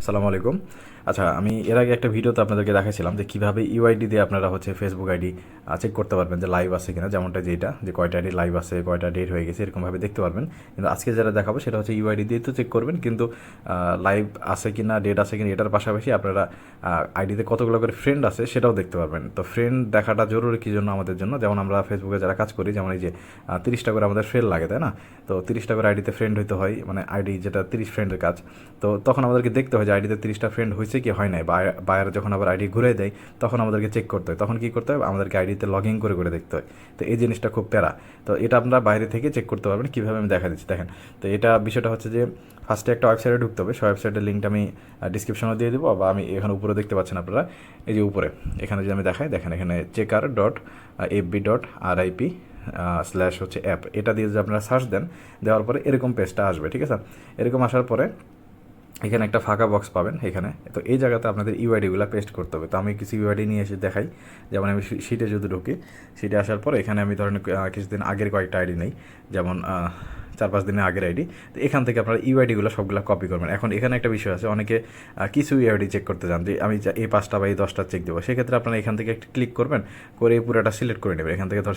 আসসালামু আলাইকুম। আচ্ছা আমি এর আগে একটা ভিডিওতে আপনাদেরকে দেখাছিলাম যে কীভাবে ইউআইডি দিয়ে আপনারা হচ্ছে ফেসবুক আইডি চেক করতে পারবেন যে লাইভ আছে কিনা, যেমনটা যেটা যে কয়টা আইডি লাইভ আছে, কয়টা ডেট হয়ে গেছে, এরকমভাবে দেখতে পারবেন। কিন্তু আজকে যেটা দেখাবো সেটা হচ্ছে ইউআইডি দিয়ে তো চেক করবেন, কিন্তু লাইভ আছে কিনা ডেট আছে কিনা, এটার পাশাপাশি আপনারা আইডিতে কতগুলো করে ফ্রেন্ড আছে সেটাও দেখতে পারবেন। তো ফ্রেন্ড দেখাটা জরুরি কী জন্য আমাদের জন্য? যেমন আমরা ফেসবুকে যারা কাজ করি, যেমন এই যে তিরিশটা করে আমাদের ফ্রেন্ড লাগে, তাই না? তো তিরিশটা করে আইডিতে ফ্রেন্ড হইতে হয় মানে আইডি যেটা তিরিশ ফ্রেন্ডের কাজ। তো তখন আমাদেরকে দেখতে হয় যে আইডিতে তিরিশটা ফ্রেন্ড হয়েছে কি হয় নাই বায়ার যখন আবার আইডি ঘুরে দেয়, তখন আমাদেরকে চেক করতে হয়। তখন কী করতে হয়? আমাদেরকে আইডিতে লগ ইন করে করে দেখতে হয়। তো এই জিনিসটা খুব প্যারা। তো এটা আপনারা বাইরে থেকে চেক করতে পারবেন কীভাবে আমি দেখা দিচ্ছি, দেখেন। তো এটা বিষয়টা হচ্ছে যে ফার্স্টে একটা ওয়েবসাইটে ঢুকতে হবে। সেই ওয়েবসাইটের লিঙ্কটা আমি ডিসক্রিপশনে দিয়ে দেবো, বা আমি এখানে উপরে দেখতে পাচ্ছেন আপনারা। এই যে উপরে, এখানে যদি আমি দেখাই, দেখেন এখানে checker dot FB dot R IP slash হচ্ছে অ্যাপ এটা দিয়ে যদি আপনারা সার্চ দেন, দেওয়ার পরে এরকম পেজটা আসবে, ঠিক আছে? এরকম আসার পরে এখানে একটা ফাঁকা বক্স পাবেন এখানে। তো এই জায়গাতে আপনাদের ইউআইডিগুলো পেস্ট করতে হবে। তো আমি কিছু ইউআইডি নিয়ে এসে দেখাই। যেমন আমি সিটে যদি ঢুকি সিটে আসার পর এখানে আমি ধরেন কিছুদিন আগের কয়েকটা আইডি নেই। যেমন চার পাঁচ দিনের আগের আইডি তো এখান থেকে আপনারা ইউআইডিগুলো সবগুলো কপি করবেন। এখন এখানে একটা বিষয় আছে, অনেকে কিছু ইউআইডি চেক করতে চান যে, আমি এই পাঁচটা বা এই দশটা চেক দেবো। সেক্ষেত্রে আপনারা এখান থেকে একটা ক্লিক করবেন, করে এই পুরোটা সিলেক্ট করে নেবেন। এখান থেকে ধর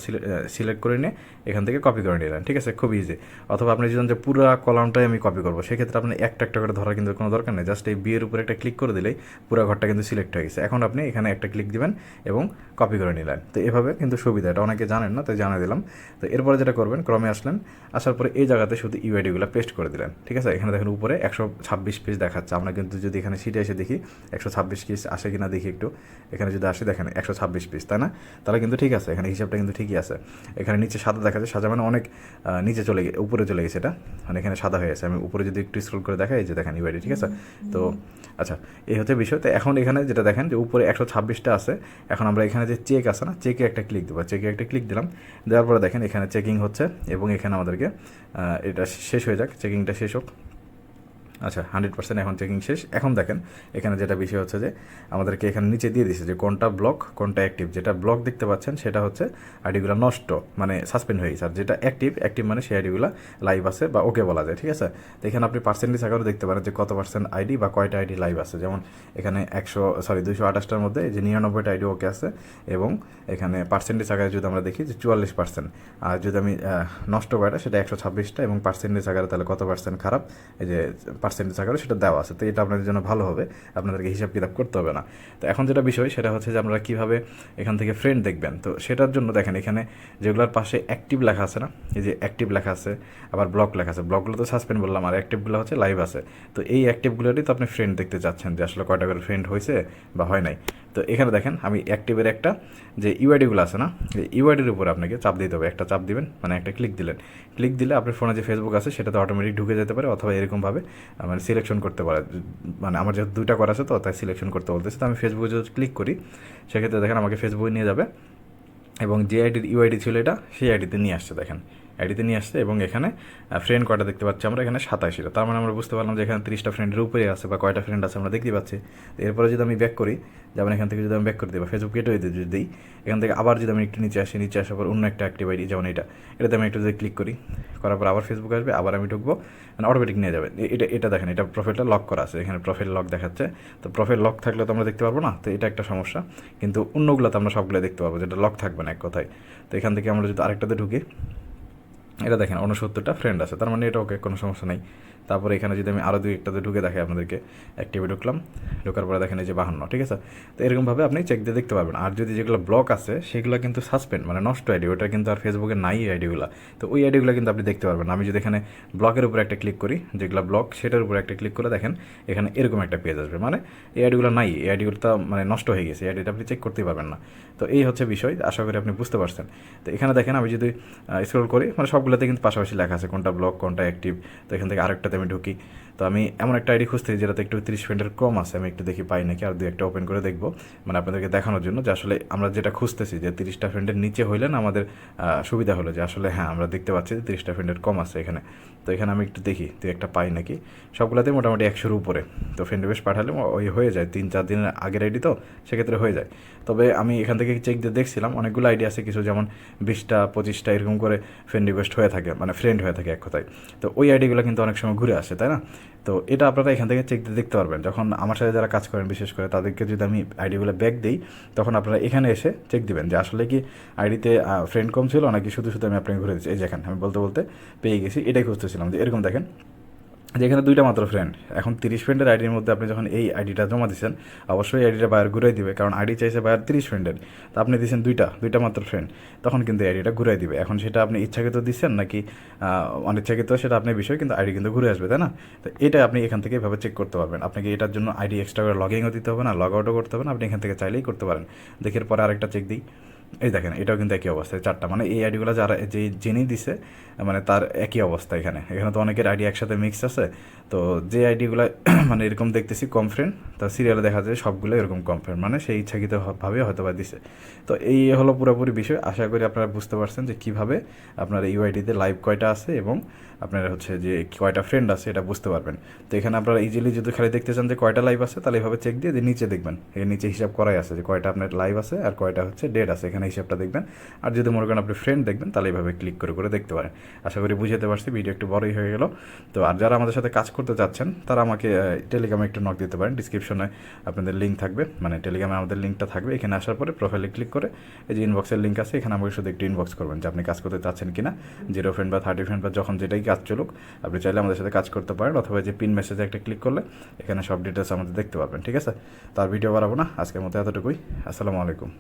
সিলেক্ট করে নিয়ে এখান থেকে কপি করে নিলেন, ঠিক আছে? খুব ইজি অথবা আপনি যদি যে পুরো কলামটাই আমি কপি করব, সেক্ষেত্রে আপনি একটা একটা করে ধরার কিন্তু কোনো দরকার নেই। জাস্ট এই বিয়ের উপরে একটা ক্লিক করে দিলেই পুরো ঘরটা কিন্তু সিলেক্ট হয়ে গেছে। এখন আপনি এখানে একটা ক্লিক দিবেন এবং কপি করে নিলেন। তো এভাবে কিন্তু সুবিধা, এটা অনেকে জানেন না, তাই জানিয়ে দিলাম। তো এরপরে যেটা করবেন, ক্রমে আসলেন, আসার পরে এই জায়গাতে শুধু ইউআইডি এগুলো পেস্ট করে দিলেন, ঠিক আছে? এখানে দেখেন উপরে একশো ছাব্বিশ পিস দেখাচ্ছে। আমরা কিন্তু যদি এখানে সিটে এসে দেখি, একশো ছাব্বিশ পিস আসে কিনা দেখি একটু। এখানে যদি আসে দেখেন, একশো ছাব্বিশ পিস তাই না? তাহলে কিন্তু ঠিক আছে, এখানে হিসাবটা কিন্তু ঠিকই আছে। এখানে নিচে সাদা দেখা যাচ্ছে সাজা মানে অনেক নিচে চলে গিয়ে উপরে চলে গেছে এটা। মানে এখানে সাদা হয়ে গেছে। আমি উপরে যদি একটু স্ক্রল করে দেখাই যে দেখেন ইউআইডি ঠিক আছে? তো আচ্ছা এই হচ্ছে বিষয়। তো এখন এখানে যেটা দেখেন যে উপরে একশো ছাব্বিশটা আছে। এখন আমরা এখানে যে চেক আছে না চেকে একটা ক্লিক দেবো। চেকে একটা ক্লিক দিলাম। দেওয়ার পরে দেখেন এখানে চেকিং হচ্ছে এবং এখানে আমাদেরকে এটা শেষ হয়ে যাক চেকিংটা শেষ হোক। আচ্ছা হান্ড্রেড পার্সেন্ট এখন চেকিং শেষ। এখন দেখেন, এখানে যেটা বিষয় হচ্ছে যে, আমাদেরকে এখানে নিচে দিয়ে দিচ্ছে যে, কোনটা ব্লক কোনটা অ্যাক্টিভ যেটা ব্লক দেখতে পাচ্ছেন, সেটা হচ্ছে আইডিগুলো নষ্ট মানে সাসপেন্ড হয়ে গেছে। আর যেটা অ্যাক্টিভ অ্যাক্টিভ মানে সেই আইডিগুলো লাইভ আছে বা ওকে বলা যায়, ঠিক আছে? তো এখানে আপনি পার্সেন্টেজ আকারও দেখতে পারেন যে, কত পার্সেন্ট আইডি বা কয়টা আইডি লাইভ আছে। যেমন এখানে একশো সরি দুইশো আঠাশটার মধ্যে যে নিরানব্বইটা আইডি ওকে আছে, এবং এখানে পার্সেন্টেজ আকারে যদি আমরা দেখি যে, চুয়াল্লিশ পার্সেন্ট আর যদি আমি নষ্ট কয়টা, সেটা একশো ছাব্বিশটা, এবং পার্সেন্টেজ আকারে তাহলে কত পার্সেন্ট খারাপ? এই যে পার্সেন্টেজ আকারে সেটা দেওয়া আছে, তো এটা আপনাদের জন্য ভালো হবে, আপনাদেরকে হিসাব কিতাব করতে হবে না। তো এখন যেটা বিষয় সেটা হচ্ছে যে আপনারা কীভাবে এখান থেকে ফ্রেন্ড দেখবেন, তো সেটার জন্য দেখেন এখানে যেগুলোর পাশে অ্যাক্টিভ লেখা আছে না, এই যে অ্যাক্টিভ লেখা আছে, আবার ব্লক লেখা আছে ব্লকগুলো তো সাসপেন্ড বললাম, আর অ্যাক্টিভগুলো হচ্ছে লাইভ আছে। তো এই অ্যাক্টিভগুলোরই তো আপনি ফ্রেন্ড দেখতে চাচ্ছেন যে আসলে কয়টা করে ফ্রেন্ড হয়েছে বা হয় নাই। তো এখানে দেখেন, আমি অ্যাক্টিভের একটা যে ইউআইডিগুলো আছে না ইউআইডির উপর আপনাকে চাপ দিতে হবে। একটা চাপ দিবেন মানে একটা ক্লিক দিলেন। ক্লিক দিলে আপনার ফোনে যে ফেসবুক আছে, সেটাতে অটোমেটিক ঢুকে যেতে পারে, অথবা এরকমভাবে মানে সিলেকশন করতে পারে। মানে আমার যেহেতু দুইটা করা আছে তো, তাই সিলেকশন করতে বলতেছে। তো আমি ফেসবুকে যদি ক্লিক করি, সেক্ষেত্রে দেখেন আমাকে ফেসবুকে নিয়ে যাবে। এবং যে আইডির ইউআইডি ছিল এটা, সেই আইডিতে নিয়ে আসছে, দেখেন। আইডিতে নিয়ে আসছে এবং এখানে ফ্রেন্ড কয়টা দেখতে পাচ্ছি আমরা? এখানে সাতাশিটা তার মানে আমরা বুঝতে পারলাম যে এখানে তিরিশটা ফ্রেন্ডের উপরে আছে বা কয়টা ফ্রেন্ড আছে আমরা দেখতে পাচ্ছি। এরপরে যদি আমি ব্যাক করি, যেমন এখান থেকে যদি আমি ব্যাক করে দিই বা ফেসবুক কেটে যদি দিই, এখান থেকে আবার যদি আমি একটু নিচে আসি, নিচে আসার পর অন্য একটা অ্যাক্টিভ আইডি যেমন এটা, এটাতে আমি একটু যদি ক্লিক করি, করার পর আবার ফেসবুক আসবে, আবার আমি ঢুকবো মানে অটোমেটিক নিয়ে যাবে। এটা এটা দেখেন, এটা প্রোফাইলটা লক করা আছে। এখানে প্রোফাইল লক দেখাচ্ছে। তো প্রোফাইল লক থাকলে তো আমরা দেখতে পারব না? তো এটা একটা সমস্যা। কিন্তু অন্যগুলোতে আমরা সবগুলো দেখতে পারব, যেটা লক থাকবে না এক কথায়। তো এখান থেকে আমরা যদি আরেকটাতে ঢুকি এটা দেখেন উনসত্তরটা ফ্রেন্ড আছে। তার মানে এটা ওকে কোনো সমস্যা নেই। তারপরে এখানে যদি আমি আরও দুই একটাতে ঢুকে দেখাই আপনাদেরকে অ্যাক্টিভে ঢুকলাম, ঢোকার পরে দেখেন এই যে বাহান্ন, ঠিক আছে? তো এরকমভাবে আপনি চেক দিয়ে দেখতে পারবেন। আর যদি যেগুলো ব্লক আছে, সেগুলো কিন্তু সাসপেন্ড মানে নষ্ট আইডি ওটা কিন্তু আর ফেসবুকে নাই আইডিগুলো তো ওই আইডিগুলো কিন্তু আপনি দেখতে পারবেন। আমি যদি এখানে ব্লকের উপরে একটা ক্লিক করি, যেগুলো ব্লক সেটার উপরে একটা ক্লিক করে দেখেন, এখানে এরকম একটা পেজ আসবে। মানে এই আইডিগুলো নাই, এই আইডিগুলো তো মানে নষ্ট হয়ে গেছে, এই আইডিটা আপনি চেক করতেই পারবেন না। তো এই হচ্ছে বিষয়, আশা করি আপনি বুঝতে পারছেন। তো এখানে দেখেন, আমি যদি স্ক্রল করি মানে সবগুলোতে কিন্তু পাশাপাশি লেখা আছে কোনটা ব্লক কোনটা অ্যাক্টিভ তো এখান থেকে আরেকটাতে আমি ঢুকি। তো আমি এমন একটা আইডি খুঁজতে যেটাতে একটু তিরিশ ফ্রেন্ডের কম আছে, আমি একটু দেখি পাই নাকি, আর দু একটা ওপেন করে দেখব। মানে আপনাদেরকে দেখানোর জন্য যে আসলে আমরা যেটা খুঁজতেছি যে তিরিশটা ফ্রেন্ডের নিচে হইলে না আমাদের সুবিধা হলো যে আসলে হ্যাঁ আমরা দেখতে পাচ্ছি যে তিরিশটা ফ্রেন্ডের কম আছে এখানে। তো এখানে আমি একটু দেখি তুই একটা পাই নাকি। সবগুলোতে মোটামুটি একশোর উপরে। তো ফ্রেন্ড বেশ পাঠালে ওই হয়ে যায়, তিন চার দিনের আগের আইডি তো সেক্ষেত্রে হয়ে যায়। তবে আমি এখান থেকে চেক দিয়ে দেখছিলাম, অনেকগুলো আইডি আছে, কিছু যেমন বিশটা, পঁচিশটা, এরকম করে ফ্রেন্ড রিকোয়েস্ট হয়ে থাকে মানে ফ্রেন্ড হয়ে থাকে এক কথায়। তো ওই আইডিগুলো কিন্তু অনেক সময় ঘুরে আসে, তাই না? তো এটা আপনারা এখান থেকে চেক দেখতে পারবেন। যখন আমার সাথে যারা কাজ করেন, বিশেষ করে তাদেরকে যদি আমি আইডিগুলো ব্যাক দিই, তখন আপনারা এখানে এসে চেক দিবেন যে আসলে কি আইডিতে ফ্রেন্ড কম ছিল নাকি শুধু শুধু আমি আপনাকে ঘুরে দিচ্ছি এই যেখানে আমি বলতে বলতে পেয়ে গেছি, এটাই খুঁজতেছিলাম যে এরকম দেখেন যেখানে দুইটা মাত্র ফ্রেন্ড এখন তিরিশ ফ্রেন্ডের আইডির মধ্যে আপনি যখন এই আইডিটা জমা দিচ্ছেন অবশ্যই আইডিটা বায়ার ঘুরাই দিবে, কারণ আইডি চাইছে বায়ার তিরিশ ফ্রেন্ডের তা আপনি দিচ্ছেন দুইটা দুইটা মাত্র ফ্রেন্ড তখন কিন্তু আইডিটা ঘুরাই দিবে। এখন সেটা আপনি ইচ্ছাকৃত দিচ্ছেন নাকি অনিচ্ছাকৃত সেটা আপনার বিষয়, কিন্তু আইডি কিন্তু ঘুরে আসবে, তাই না? তো এটা আপনি এখান থেকে এভাবে চেক করতে পারবেন। আপনাকে এটার জন্য আইডি এক্সট্রা করে লগ ইনও দিতে হবে না লগ আউটও করতে হবে না, আপনি এখান থেকে চাইলেই করতে পারেন। দেখের পরে আরেকটা চেক দিই। এই দেখেন, এটাও কিন্তু একই অবস্থায় চারটা। মানে এই আইডিগুলো যারা, যে যিনি দিছে মানে তার একই অবস্থা এখানে। এখানে তো অনেকের আইডি একসাথে মিক্স আছে। তো যে আইডিগুলো মানে এরকম দেখতেছি কম ফ্রেন্ড তার সিরিয়ালে দেখা যায় সবগুলো এরকম কম ফ্রেন্ড মানে সেই ইচ্ছাকৃতভাবে হয়তো বা দিছে। তো এই হলো পুরোপুরি বিষয়। আশা করি আপনারা বুঝতে পারছেন যে কীভাবে আপনার ইউআইডিতে লাইভ কয়টা আছে এবং আপনার হচ্ছে যে কয়টা ফ্রেন্ড আছে, এটা বুঝতে পারবেন। তো এখানে আপনারা ইজিলি যদি খালি দেখতে চান যে কয়টা লাইভ আছে, তাহলে এভাবে চেক দিয়ে যে নিচে দেখবেন। এর নিচে হিসাব করাই আছে যে কয়টা আপনার লাইভ আছে আর কয়টা হচ্ছে ডেট আছে। এখানে হিসাবটা দেখবেন। আর যদি মনে করেন আপনি ফ্রেন্ড দেখবেন, তাহলে এইভাবে ক্লিক করে করে দেখতে পারেন। আশা করি বুঝাতে পারছি ভিডিও একটু বড়ই হয়ে গেল। তো আর যারা আমাদের সাথে কাজ করতে চাচ্ছেন, তারা আমাকে টেলিগ্রামে একটু নক দিতে পারেন। ডিসক্রিপশনে আপনাদের লিঙ্ক থাকবে। মানে টেলিগ্রামে আমাদের লিঙ্কটা থাকবে। এখানে আসার পরে প্রোফাইলে ক্লিক করে এই যে ইনবক্সের লিঙ্ক আছে, এখানে আমাকে শুধু একটু ইনবক্স করবেন যে আপনি কাজ করতে চাচ্ছেন কিনা। জিরো ফ্রেন্ড বা থার্টি ফ্রেন্ড বা যখন যেটাই কাজ চলুক, আপনি চাইলে আমাদের সাথে কাজ করতে পারেন। অথবা যে পিন মেসেজে একটা ক্লিক করলে, এখানে সব ডিটেলস আমাদের দেখতে পারবেন। ঠিক আছে? তার ভিডিও বাড়াবো না। আজকের মতো এতটুকুই। আসসালামু আলাইকুম।